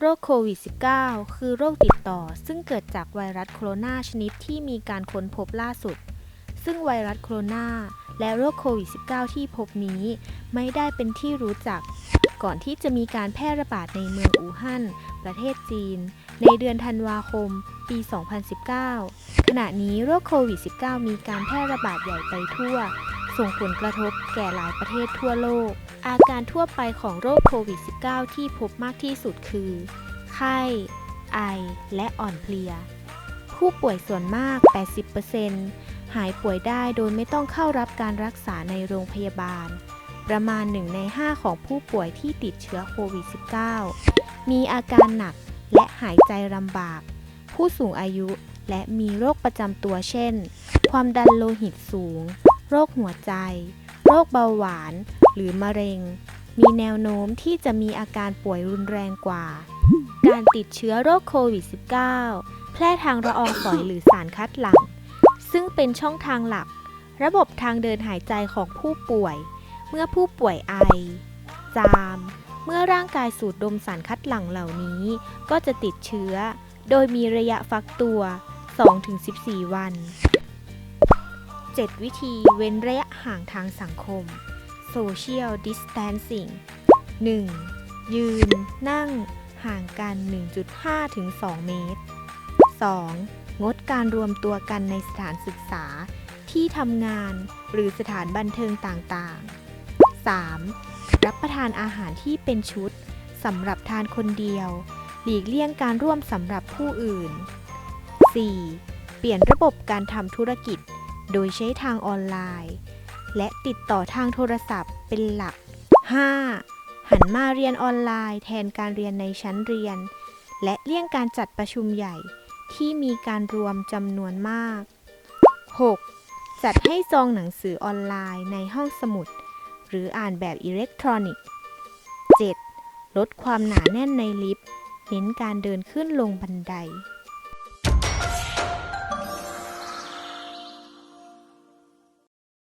โรคโควิด -19 คือโรคติดต่อ ซึ่งเกิดจากไวรัสโคโรนาชนิดที่มีการค้นพบล่าสุด ซึ่งไวรัสโคโรนาและโรคโควิด -19 ที่พบนี้ ไม่ได้เป็นที่รู้จัก ก่อนที่จะมีการแพร่ระบาดในเมืองอู่ฮั่น ประเทศจีน ในเดือนธันวาคม ปี 2019 ขณะนี้โรคโควิด -19 มีการแพร่ระบาดใหญ่ไปทั่ว ส่งผลกระทบแก่หลายประเทศทั่วโลก อาการทั่วไปของโรคโควิด -19 ที่พบมากที่สุดคือ ไข้ ไอ และอ่อนเพลีย ผู้ป่วยส่วนมาก 80%หายป่วยได้โดยไม่ต้องเข้ารับการรักษาในโรงพยาบาล ประมาณ 1 ใน 5 ของผู้ป่วยที่ติดเชื้อโควิด -19 มีอาการหนักและหายใจลำบาก ผู้สูงอายุและมีโรคประจำตัวเช่น ความดันโลหิตสูง โรคหัวใจ โรคเบาหวาน หรือมะเร็ง มีแนวโน้มที่จะมีอาการป่วยรุนแรงกว่า การติดเชื้อโรคโควิด -19 แพร่ทางละอองฝอยหรือสารคัดหลั่ง ซึ่งเป็นช่องทางหลัก ระบบทางเดินหายใจของผู้ป่วย เมื่อผู้ป่วยไอ จาม เมื่อร่างกายสูดดมสารคัดหลั่งเหล่านี้ ก็จะติดเชื้อ โดยมีระยะฟักตัว 2-14 วัน 7 วิธีเว้นระยะห่างทางสังคม Social Distancing 1. ยืน นั่ง ห่างกัน 1.5 ถึง 2 เมตร 2. งดการรวมตัวกันในสถานศึกษา ที่ทำงาน หรือสถานบันเทิงต่างๆ 3. รับประทานอาหารที่เป็นชุดสำหรับทานคนเดียว หลีกเลี่ยงการร่วมสำหรับผู้อื่น 4. เปลี่ยนระบบการทำธุรกิจ โดยใช้ทางออนไลน์ และติดต่อทางโทรศัพท์เป็นหลัก 5. หันมาเรียนออนไลน์แทนการเรียนในชั้นเรียน และเลี่ยงการจัดประชุมใหญ่ ที่มีการรวมจำนวนมาก 6. จัดให้ซองหนังสือออนไลน์ในห้องสมุด หรืออ่านแบบอิเล็กทรอนิกส์ 7. ลดความหนาแน่นในลิฟต์ เน้นการเดินขึ้นลงบันได